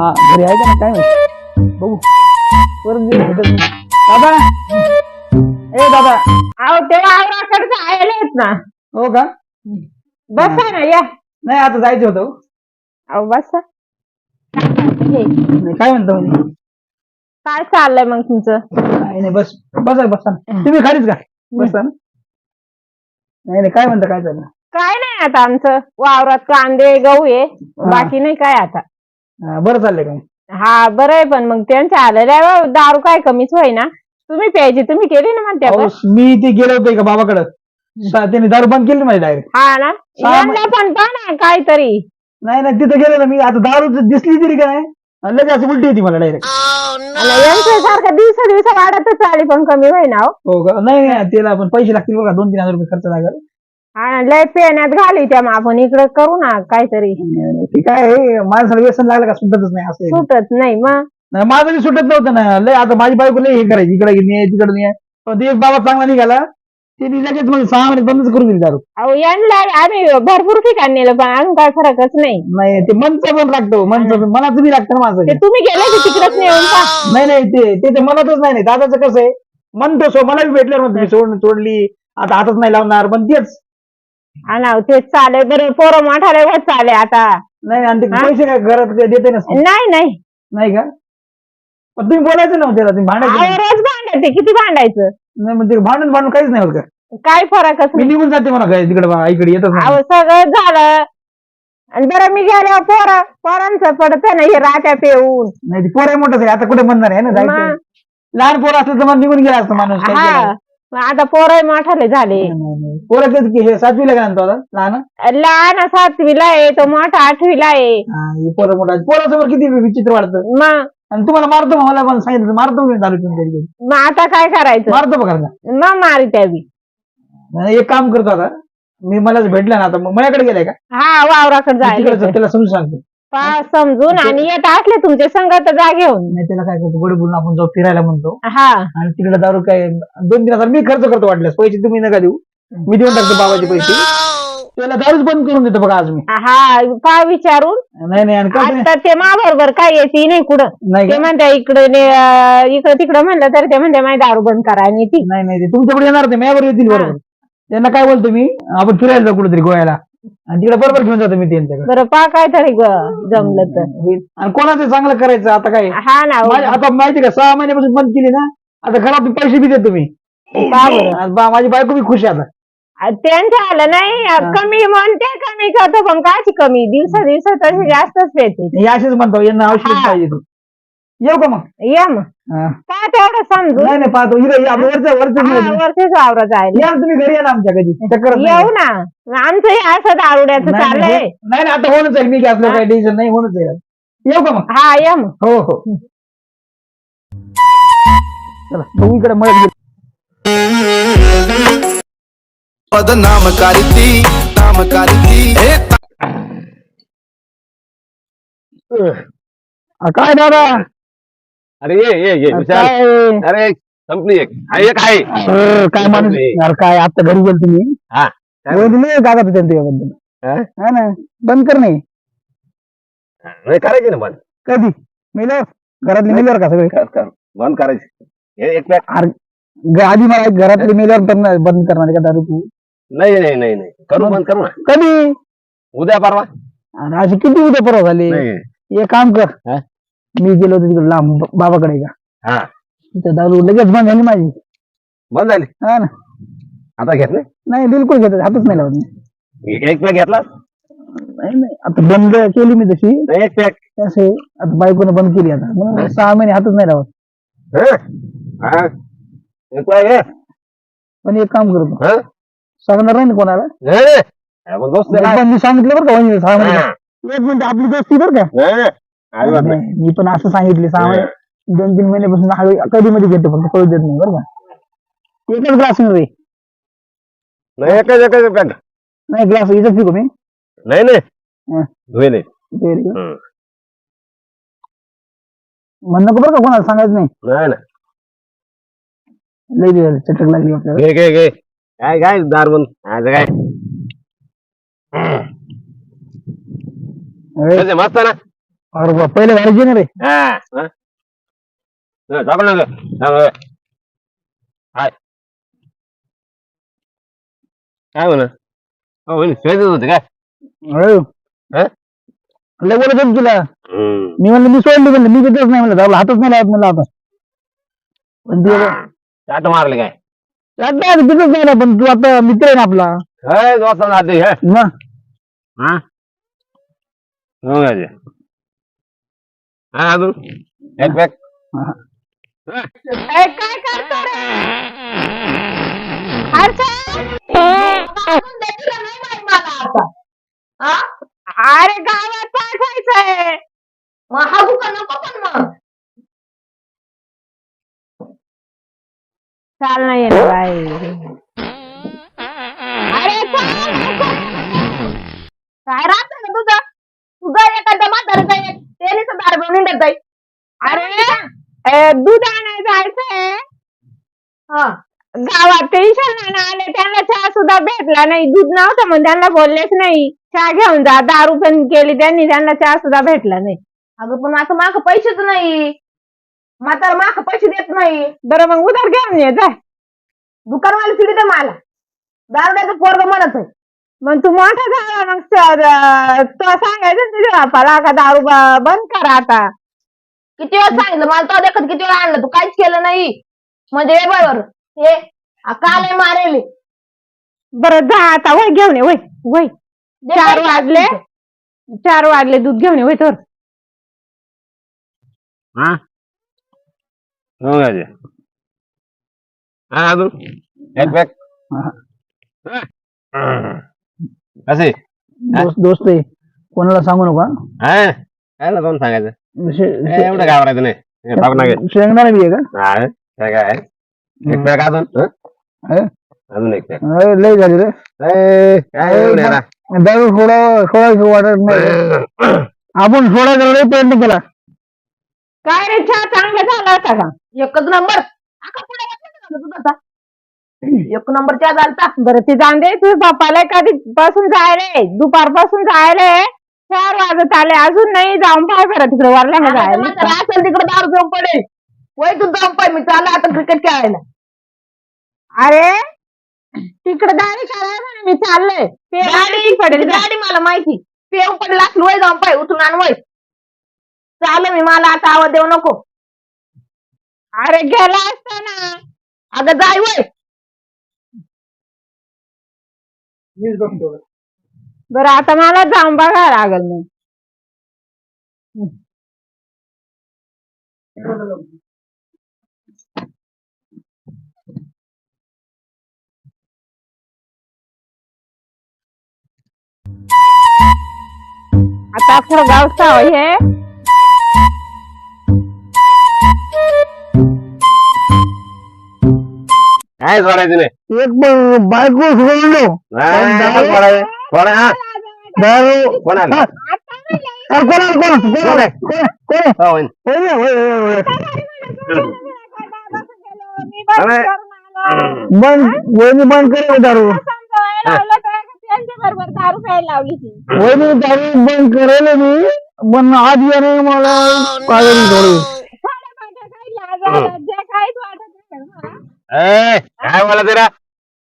हा घरी आहे का ना काय माहिती? बघू. परत गेलो भेटत नाही. दादा! ए दादा! अहो ते वावराकडे आलेत ना. हो का? बसा ना या. नाही आता जायचं होतं हो. अहो बसा. हे, नाही काय म्हणतो म्हणजे काय चाललंय मग तुमचं? नाही नाही बस. बसा बसा. ना. तुम्ही खालीच का बसा ना. नाही नाही काय म्हणता काय चाललं काय नाही आता आमचं. वावरात कांदे गहू आहे. बाकी नाही काय आता. बरं चाललंय काय हा बरं आहे पण मग त्यांच्या आलेल्या दारू काय कमीच होईना. तुम्ही प्यायची तुम्ही केली ना म्हणते अहो, मी ते गेलो होतो का बाबाकडं. त्यांनी दारू बंद केली माझी डायरेक्ट हा ना? सहा यांना पण पहा ना काहीतरी. नाही नाही तिथं गेलो ना मी. आता दारू जर दिसली तरी काय? आणि लगेच अशी उलटी होती मला डायरेक्ट आणि यांच्या सारखं दिवसा दिवसा वाढतच आली पण कमी होईना हो. हो का? नाही नाही त्याला पण पैसे लागतील बघा. दोन तीन हजार रुपये खर्च लागेल. हा लय पेण्यात घाली त्या मग आपण इकडे करू ना काहीतरी. ते काय माणसाला व्यसन लागलं का सुटतच नाही असं आहे. सुटत नाही मग. नाही, माझं बी सुटत नव्हतं ना. लय आता माझी बायको लय हे करायची. इकडे नाही तिकडे नाही. पण बाबा चांगला निघाला. ते लगेच म्हणजे सहा महिने बंदच करून दिली दारू. अहो यांना आम्ही भरपूर ठिकाणी नेलं पण अजून काय फरकच नाही. नाही ते मनचं पण लागतं. मनचं पण- मनाचं बी लागतं ना ते माझं तुम्ही गेले की तिकडेच नेऊन पहा. नाही नाही ते ते ते मनातच नाही नाही. दादाचं कसं आहे? मन तो सो मला बी भेटल्यावर म्हणतो मी सोड सोडली. आता हातच नाही लावणार पण तेच. हा ना तेच चालेल बरं पोरं मोठाले होत चाले आता. नाही आणि ते हा? पैसे काय घरात काय देते नसते नाही नाही. नाही का? पण तुम्ही बोलायचं नव्हतं त्याला तुम्ही भांडायचं अहो, नाही. रोज भांडायचे किती भांडायचं? नाही म्हणजे भांडून भांडून काहीच नाही होत का? काय फरकच मी नाही निघून जाते म्हणा काय तिकडे बा, इकडे येतच नाही. अहो सगळं झालं. आणि बरं मी गेल्यावर पोर पोरांचं पडत ना हे रात्या पेऊन. नाही ते पोरं मोठंच आहे आता कुठे म्हणणार आहे ना जायचं मग, लहान पोरं असलं तर मग निघून गेला असतं माणूस हा. मग आता पोरं मोठाले झाले. पोरं की हे सातवीला का आणतो आता? लहान? लहान सातवीला आहे तो मोठा आठवीला आहे. हा, हे पोरं मोठं पोरासमोर किती विचित्र वाटतं. मग? आणि तुम्हाला मारतो मला पण सांगितलं मारतो मी दारू पिऊन. मग आता काय करायचं? मारतो बघा ना. मग मारी त्यावी नाही, एक काम करतो आता. मी मला भेटला ना आता. मग माझ्याकडे गेलाय का? हा वावराकडे मी तिकडे जायला त्याला समजून सांगतो. पहा समजून आणि येत असले तुमचे संगत जा घेऊन. नाही त्याला काय करतो गोड बोलून आपण जाऊ फिरायला म्हणतो. हा. आणि तिकडे दारू काय दोन तीन हजार मी खर्च करतो वाटल्यास पैसे तुम्ही नका देऊ. मी देऊन टाकतो बाबाचे पैसे. त्याला दारूच बंद करून देतो बघा आज मी. हा पहा विचारून? नाही नाही आणि कसं आता ते मा बरोबर काय येते नाही कुठं. नाही ते का? म्हणते इकडे इकडे तिकडे म्हणलं तर ते म्हणते माझी दारू बंद करा आणि ती नाही नाही ते तुमच्याकडे येणार ते माझ्यावर येतील बरोबर. त्यांना काय बोलतो मी? आपण फिरायला जाऊ कुठेतरी गोव्याला. आणि तिकडे बरोबर घेऊन जातो मी त्यांच्याकडे बरं पहा काय तरी जमलं तर. आणि कोणाचं चांगलं करायचं आता काय? हा ना हो. माझ्या- आता माहिती का सहा महिन्यापासून बंद केली ना आता घरात पैसे बी देतो मी. बरं? आणि बा- माझी बायको बी खुश आहे आता. आ, त्यांचं आलं नाही आ, कमी म्हणते कमी करतो पण काची कमी? दिवसा दिवसा तशी जास्तच येते हे असेच म्हणतो यांना औषध हा. पाहिजे तू. येऊ का मग? या मग. हा. काय तेवढं समजू? नाही नाही पाहतो. या, आपलं वरचं वरचं. वरतीच वावरं जायला. या ना तुम्ही घरी या ना आमच्या कधी चक्कर येऊ ना. आमचं हे असं दारुड्याचं नाही चाललंय. नाही, नाही नाही, आता होणच आहे मी असलं काही टेन्शन नाही होणच आहे येऊ का मग? हा या मग. हो हो. चला बघू इकडे मळत बदनाम करती नाम करती. हे काय दादा? अरे ये ये ये विशाल. काय अरे संपली एक. हा एक आहे. अं, काय माणूस? यार काय आता घरी गेल तुम्ही? हा. काय रोज लय कागद होते तुझ्याबद्दल हा? ना बंद कर नाही. नाही करायची ना बंद. कधी? मिलर घरातली मिलर का सगळे? कर कर. बंद करायची. हे एक पॅक ग- आधी मला घरातली मिलर बंद करणार आहे का दारू तू नाही नाही नाही नाही. करू बंद करू ना. कधी? उद्या परवा. अरे अशी किती उद्या परवा झाली? नाही. एक काम कर. हा? मी गेलो होतो तिकडे लांब बाबाकडे का हा. तिथं दारू लगेच बंद झाली माझी. बंद झाली? हा ना. आता घेत नाही नाही बिलकुल घेत हातच नाही लावत मी. एक पॅक घेतला नाही नाही. आता बंद केली मी तशी. एक पॅक असे आता बायकोने बंद केली आता. म्हणून सहा महिने हातच नाही लावत. हा? एक पॅक पण एक काम करतो. हा? सांगणार नाही ना कोणाला? नाही, नाही. हा, मग दोस्त आहे पण मी सांगितलं बरं का वहिनी, सहा. महिने. हा. एक मिनिट आपली दोस्ती बरं का? नाही. अजिबात नाही. मी पण असं सांगितले सहा महिने दोन तीन महिन्यापासून हळू कधी मध्ये घेतो फक्त कळू देत नाही बरं का एकच ग्लास रे. नाही एकच नाही ग्लास इथं पिको मी. नाही नाही. हा. धुवे नाही. Very good. हम्म. म्हण नको बरं का कोणाला सांगायचं नाही. नाही नाही. लई दिवस चटक लागली आपल्याला. घे घे घे. काय काय दार बंद. आज काय? अरे, कसे मस्त ना? अरे बा, पहिले घालायची ना रे. हा. हा? हा, हा. हाय. काय म्हणा हो होते काय? अरे. हा? लय बोलत होतो तुला. हम्म. मी म्हणलं मी सोडली म्हणलं मी देतच नाही म्हणलं. दारूला हातच नाही लावत म्हणलं आता. पण ते चाट मारले काय? आता नाही ना पण तू आता मित्र आहे ना आपला. हे दोस्त जाते हे. ना हा? हो काय ते? हा अजून एक बॅग ए, काय करतो रे अरे गावात पाठवायचंय मग हागू का नको पण मग चाल नाही येणार बाई अरे चाल नको. काय राहत ना तुझं तुझं एखादा म्हातारं एक टेनिस आहे अरे दूध आणायला जायचंय. हा. गावात टेन्शन आले त्यांना चहा सुद्धा भेटला नाही. दूध नव्हतं म्हणून त्यांना बोललेच नाही. चहा घेऊन जा दारू पण केली त्यांनी त्यांना चहा सुद्धा भेटला नाही. अगं पण आता माग पैसेच नाही. म्हातारा माग पैसे देत नाही. बरं मग उधार घेऊन ये जा. दुकानवाले चिडीत मला. दारुड्याचं पोरग म्हणत आहे. मग तू मोठा झाला मग सर अं, तो सांगायचं तुझ्या बापाला का दारू बंद करा आता. किती वेळ सांगितलं? मला तो देखत किती वेळ आणलं? तू काहीच केलं नाही. म्हणजे हे बरोबर. हे आ, काल हे मारेल? बरं जा आता. वय घेऊन ये. वय वय. चार वाजले. चार वाजले. दूध घेऊन ये. वय तर हा? हो? हा अजून एक बॅग दोस्त दोस्त आहे. कोणाला सांगू नका हा? काय ना कोण सांगायचं? शे- ए, एवढं घाबरायचं नाही. हे टाकू नका शे- शेंगदाणा बी आहे का? हा काय काय एक बॅग अजून हं? हे? अजून एक बॅग अरे, लय झाली रे. ए, काय एवढं आहे ना? दारू सोडा सोडायचं वाटत नाही. आपण सोडायचा लय प्रयत्न केला. काय रे चहा चांगला झाला होता का? एकच नंबर. आका पुढे बसला का तुझा आता? एक नंबर त्या झालता. बरं ते जाऊन दे तुझ्या बापाला कधी पासून जायले. दुपारपासून जायले. चार वाजत आले. अजून नाही जाऊन पाय बरं तिकडे. वरल्याने जायला. असेल तिकडे दारू जाऊन पडेल. वय तू जाऊन पाय. मी चालला आता क्रिकेट खेळायला. अरे तिकडे दारी म्हणे. मी चाललोय. ते गाडी पडेल. गाडी मला माहिती. पेव पडला. असलं वय जाऊन पाय. उठून आण वय. चाल मी. मला आता आवाज देऊ नको. अरे गेला असताना अगं जाय वय. बरं आता मला जाऊन बघायला लागल मग. आता अख्खं गाव साव हे. काय सोडायचं नाही एक बायको सोडलो हा, सोडायचं. सोडा. दारू? कोणाला? अरे कोणाला कोण कोण कोण कोण हो, वहिनी. होय ना, होय, होय, होय. बंद वहिनी बंद करे दारू बरोबर दारू. प्यायला लावली ती वहिनी दारू बंद करेल मी पण आज येणे मला थोडी थोडं. फार काही लाज आलं, जे काहीच वाटत नाही मला. ए, काय बोला तेरा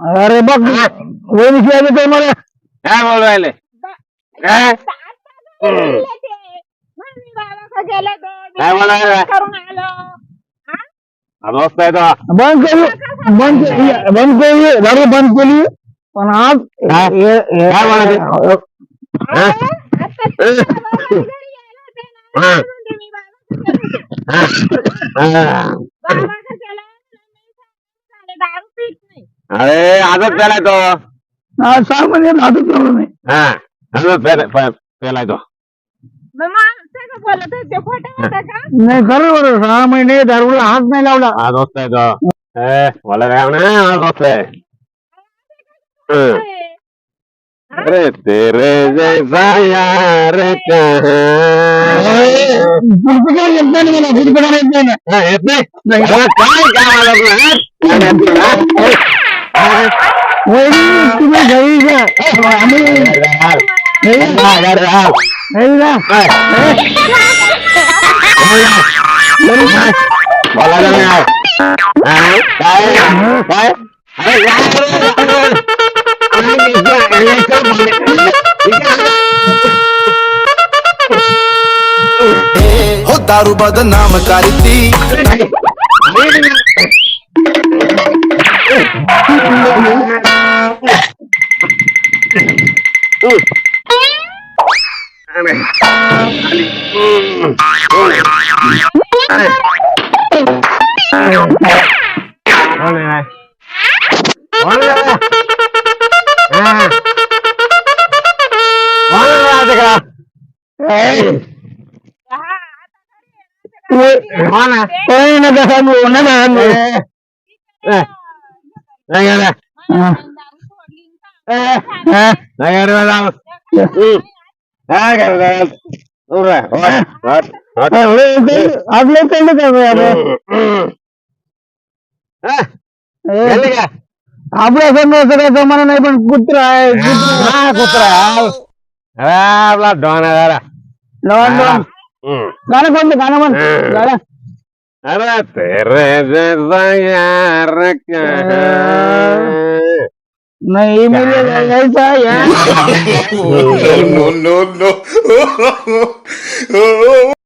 अरे बघ वहिनी शिवाय मला. काय बोल राहिले? काय? आता गेले ते. मम्मी बाबाकडे गेले ते. मी काय हा? दोस्त आहे तो. बंद केली. बंद केली. बंद केली. दारू बंद केली. पण आज काय? हे- हे- काय म्हणाले? अरे, हा. हा. आजच पेलाय तो. सहा महिने हातच लावलं नाही हा मग माणूस बोलत खोटं होतं का? नाही खरं बरं सहा महिने दारूला हात नाही लावला. हा दोस्त आहे तो. ए बोला काय म्हणा हा हं. अरे तेरे जैसा यार कहाँ? पुढचं येत नाही. मला पुढचं येत नाही. ना. हा, येत नाही अरे काय काय हा? हा? वहिनी तुम्ही घरी जा आम्ही अरे, घरी अरे, अरे, घरी जा अरे. हा. मला काय हा? काय काय अरे यार. हो दारू बदनाम करती कोण आहे? कोण आहे? हा. कोण आहे आता का? कोण आहे? ओय, नका सांगू नका सांगू ए, ए, नाही गेलं. हा. ए, हा. नाही गेलं मला. हम्म. नाही गेलं. उभं राहा. वाट, वाट, वाट. आपलं पेंड काय हम्म. हा, गेली का? आपल्या संघ सगळं जमाना नाही पण कुत्रा आहे कुत्रा हा, कुत्रा आहे. अरे, आपला डॉन आहे जरा. लॉन लॉन हम्म. गाणं कोणतं गाणं म्हण हं. गाणं अरे तेरे जैसा यार कहाँ? नाही मिले ऐसा यार no no no